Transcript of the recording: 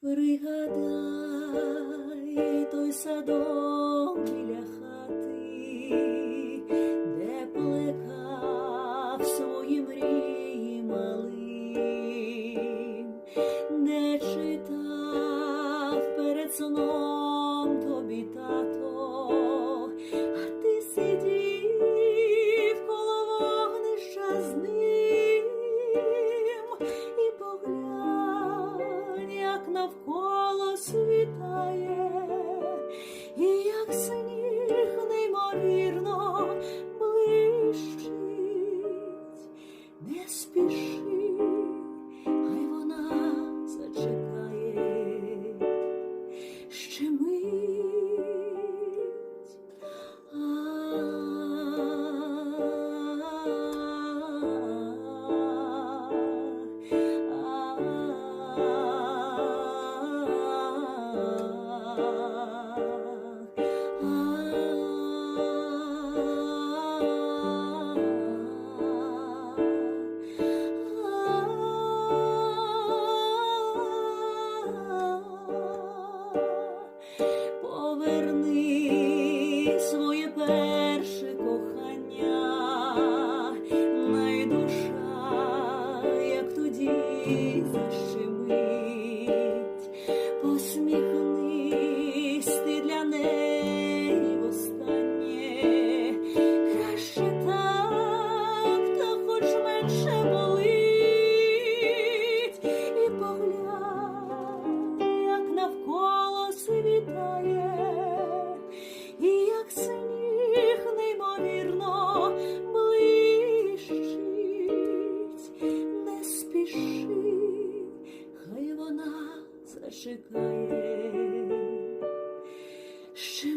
Пригадай той садок біля хати, де плекав свої мрії малим, де читав перед сном тобі тато, навколо світає, і як сніг неймовірно блищить, не спіши, хай вона зачекає. Ще тоді защемить, посміхнись для неї востаннє, краще так, та хоч менше хай Ще. Ще